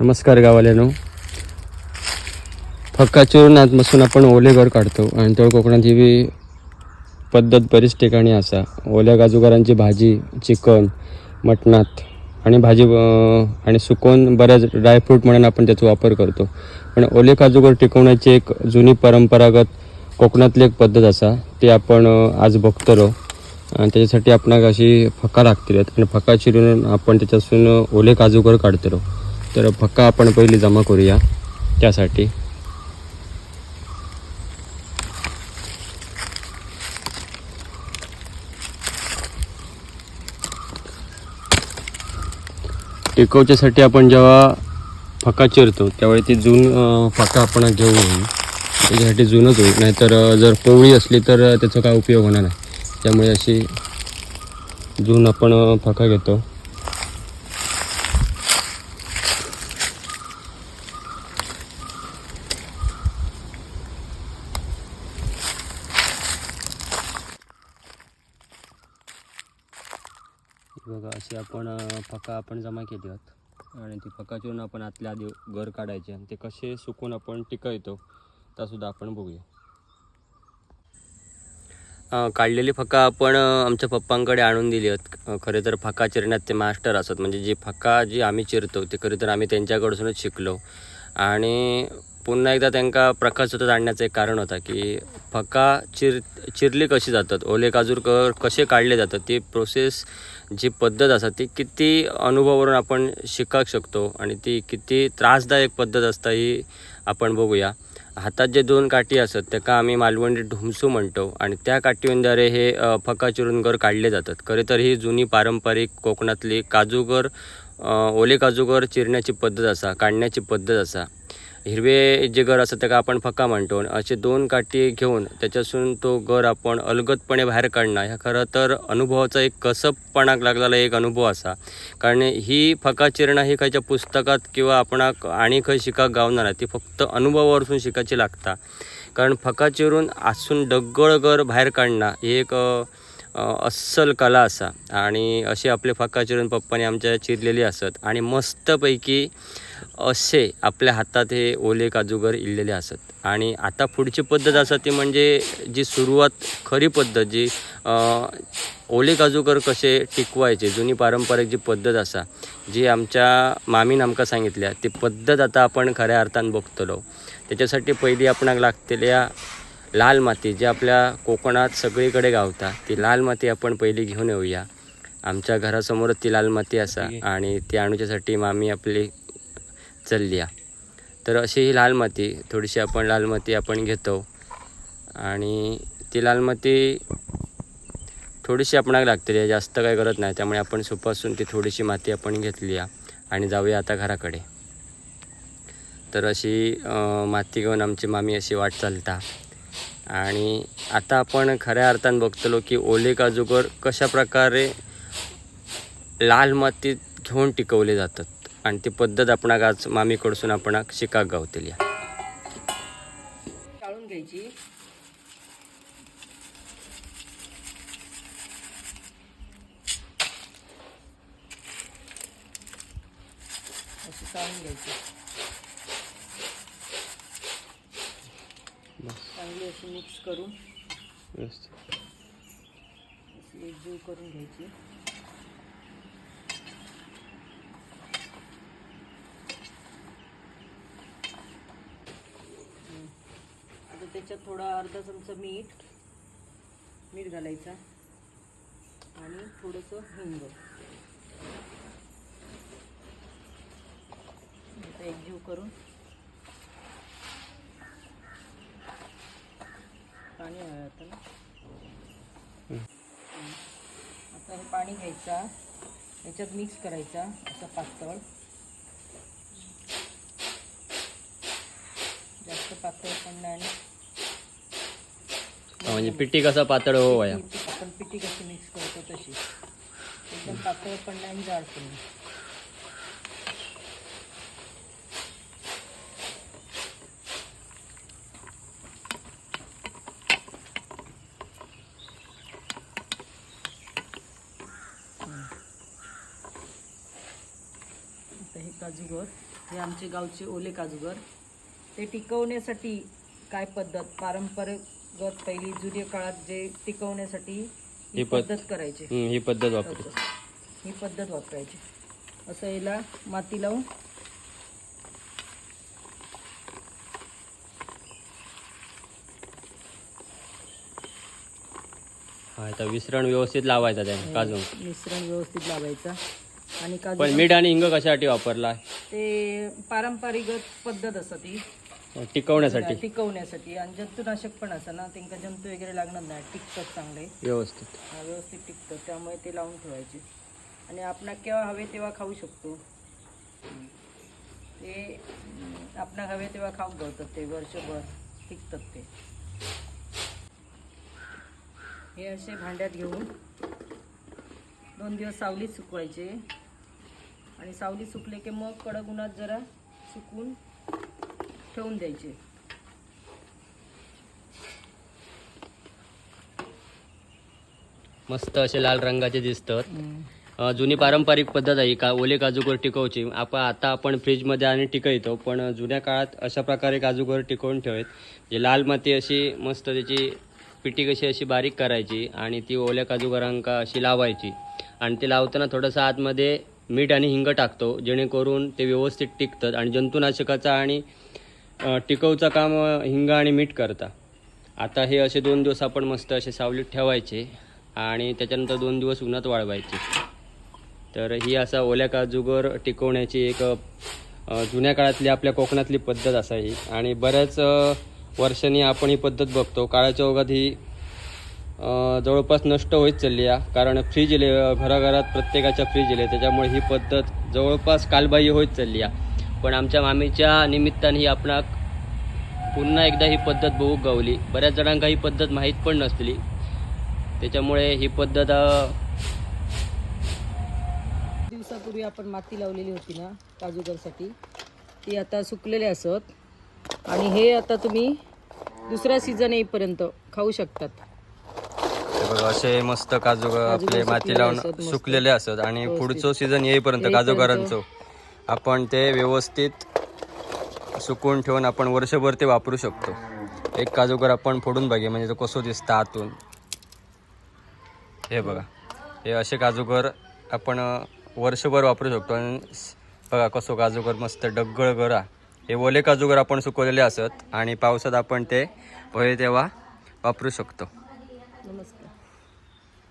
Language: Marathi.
नमस्कार गावाल्यानो. फक्का चिरून बसून आपण ओले घर काढतो आणि तेवढं कोकणाची बी पद्धत बरीच ठिकाणी असा. ओल्या काजूगरांची भाजी चिकन मटणात आणि भाजी आणि सुकवून बऱ्याच ड्रायफ्रूट म्हणून आपण त्याचा वापर करतो. पण ओले काजूगर टिकवण्याची एक जुनी परंपरागत कोकणातली एक पद्धत असा ती आपण आज बघतलो. आणि त्याच्यासाठी आपणाक अशी फका लागतील. आणि फका चिरून आपण त्याच्यापासून ओले काजूगर काढतलो. तर फक्का आपण पहिली जमा करूया. त्यासाठी. टिकवच्यासाठी आपण जेव्हा फका चिरतो त्यावेळी ती जून फका आपण घेऊ होईल त्याच्यासाठी जूनच होईल. नाहीतर जर पोवळी असली तर त्याचा काय उपयोग होणार नाही. त्यामुळे अशी जून आपण फका घेतो. बघा अशी आपण फका आपण जमा केली आहोत आणि ती फका चिरून आपण आतल्या आधी घर काढायचे आणि ते कसे सुकून आपण टिकवतो त्यासुद्धा आपण बघूया. काढलेली फका आपण आमच्या पप्पांकडे आणून दिली आहेत खरे तर फका चिरण्यात ते मास्टर असत. म्हणजे जी फका जी आम्ही चिरतो ते खरे तर आम्ही त्यांच्याकडसूनच शिकलो. आणि पुन्हा एकदा त्यांना प्रकाश होतात आणण्याचं एक कारण होता की फका चिर चिरली कशी जातात ओले काजूर क कसे काढले जातात ती प्रोसेस जी पद्धत असतात ती किती अनुभवावरून आपण शिकाक शकतो आणि ती किती त्रासदायक पद्धत असता ही आपण बघूया. हातात जे दोन काठी असतात त्याका आम्ही मालवणी ढुमसू म्हणतो आणि त्या काठीवंद्वारे हे फका चिरून घर काढले जातात. खरे तर ही जुनी पारंपरिक कोकणातली काजूगर ओले काजूगर चिरण्याची पद्धत असा काढण्याची पद्धत असा. हिरवे जे घर असतं त्याला आपण फका म्हणतो. असे दोन काठी घेऊन त्याच्यासून तो घर आपण अलगदपणे बाहेर काढणं ह्या खरं तर अनुभवाचा एक कसबपणाक लागलेला एक अनुभव असा. कारण ही फका चिरणं ही खायच्या पुस्तकात किंवा आपणाक आणि खंय शिकाक गावणार ना ती फक्त अनुभवावरसून शिकायची लागता. कारण फका चिरून आसून डग्गळ घर बाहेर काढणं ही एक अस्सल कला असा. आणि अशी आपले फका चिरून पप्पाने आमच्या चिरलेली असत. आणि मस्तपैकी असे आपल्या हातात हे ओले काजूगर इल्लेले असत. आणि आता पुढची पद्धत असा ती म्हणजे जी सुरुवात खरी पद्धत जी ओले काजूकर कसे टिकवायचे जुनी पारंपरिक जी पद्धत असा जी आमच्या मामीन आमकां सांगितल्या ती पद्धत आता आपण खऱ्या अर्थान बघतलो. त्याच्यासाठी पहिली आपणाक लागतल्या लाल माती जी आपल्या कोकणात सगळीकडे गावता ती लाल माती आपण पहिली घेऊन येऊया. आमच्या घरासमोरच ती लाल माती असा आणि ती आणूच्यासाठी मामी आपली चालली. तर अशी ही लाल माती थोडीशी आपण लाल माती आपण घेतो. आणि ती लाल माती थोडीशी आपणाक लागते जास्त काही करत नाही त्यामुळे आपण सुपासून ती थोडीशी माती आपण घेतली आणि जाऊया आता घराकडे. तर अशी माती घेऊन आमची मामी अशी वाट चालता. आणि आता आपण खऱ्या अर्थान बघतलो की ओले काजूकर कशा प्रकारे लाल मातीत घेऊन टिकवले जातात. आणि ती पद्धत आपणाक आज मामीकडसून आपणाक शिकाक गावतली चाळून घ्यायची. अशी घ्यायची. चांगली अशी मिक्स करून. अशी एकजीव करून घ्यायची. आता त्याच्यात थोडा अर्धा चमचा मीठ मीठ घालायचा आणि थोडंसं हिंग. आता एकजीव करून पाणी हवं आता ना हम्म. आता हे पाणी घ्यायचा. याच्यात मिक्स करायचा असं पातळ. जास्त पातळ पण नाही. म्हणजे पिठी कसा पातळ हो आपण पिठी कशी मिक्स करतो तशी. एकदम पातळ पण नाही जाड पण नाही. आता हे काजूगर हे आमचे गावचे ओले काजूगर. ते टिकवण्यासाठी काय पद्धत? पारंपरिक पहिली जुन्या काळात जे टिकवण्यासाठी ही ही पद- पद्धत करायची. ही पद्धत वापरू असं. ही पद्धत वापरायची. असं याला माती लावून. हा विसरण व्यवस्थित लावायचा त्याने काजू मिश्रण व्यवस्थित लावायचं. आणि काजू पण मीठ आणि हिंग कशासाठी वापरला? ते पारंपरिक पद्धत असतं ती. टिकवण्यासाठी. टिकवण्यासाठी. आणि जंतुनाशक पण असतं ना त्यांना जंतू वगैरे लागणार नाही. टिकतात चांगले. व्यवस्थित. व्यवस्थित टिकतं. त्यामुळे ते लावून ठेवायचे. आणि आपण केव्हा हवे तेव्हा खाऊ शकतो. ते आपण हवे तेव्हा खाऊ गवतात ते. वर्षभर टिकतात ते. हे असे भांड्यात घेऊन दोन दिवस सावलीत सुकवायचे. आणि सावलीत सुकले की मग कडक उन्हात जरा सुकवून ठेवून द्यायचे. मस्त असे लाल रंगाचे दिसतात. जुनी पारंपरिक पद्धत आहे का? ओले काजूगर टिकवची. आपण आता आपण फ्रीजमध्ये आणि टिकवतो पण जुन्या काळात अशा प्रकारे काजूगर टिकवून ठेवत जे लाल माती अशी मस्त त्याची पिटी कशी अशी बारीक करायची आणि ती ओल्या काजूगरांका अशी लावायची. आणि ते लावताना थोडंसं आतमध्ये मीठ आणि हिंग टाकतो जेणेकरून ते व्यवस्थित टिकतात आणि जंतुनाशकाचा आणि टिकवचं काम हिंग आणि मीठ करता. आता हे असे दोन दिवस आपण मस्त असे सावलीत ठेवायचे आणि त्याच्यानंतर दोन दिवस उन्हात वाळवायचे. तर ही असा ओल्या काजूगर टिकवण्याची एक जुन्या काळातली आपल्या कोकणातली पद्धत असा ही आणि बऱ्याच वर्षांनी आपण ही पद्धत बघतो. काळाच्या ओघात ही जवळपास नष्ट होत चालली आहे. कारण फ्रीज इले घराघरात प्रत्येकाच्या फ्रीज इले त्याच्यामुळे ही पद्धत जवळपास कालबाह्य होत चालली आहे. पण आमच्या मामीच्या निमित्ताने ही आपणाक पुन्हा एकदा ही पद्धत बहुक गावली. बऱ्याच जणांका ही पद्धत माहीत पण नसली. त्याच्यामुळे ही पद्धत दिवसापूर्वी आपण माती लावलेली होती ना काजूगरसाठी. ती आता सुकलेली असत. आणि हे आता तुम्ही दुसरा सीझन येईपर्यंत खाऊ शकतात. बघा असे मस्त काजू आपले माती लावून. सुकलेले असत आणि. पुढचं सीझन येईपर्यंत. काजूगारांचं आपण ते व्यवस्थित सुकवून ठेवून आपण वर्षभर ते वापरू शकतो. एक काजूगर आपण फोडून बघे म्हणजे तो कसं दिसतं आतून. हे बघा हे असे काजूगर आपण वर्षभर वापरू शकतो. आणि बघा कसं काजूगर मस्त डग्गळ गरा. हे ओले काजूगर आपण सुकवलेले असत आणि पावसात आपण ते पहिले तेव्हा वापरू शकतो. नमस्कार.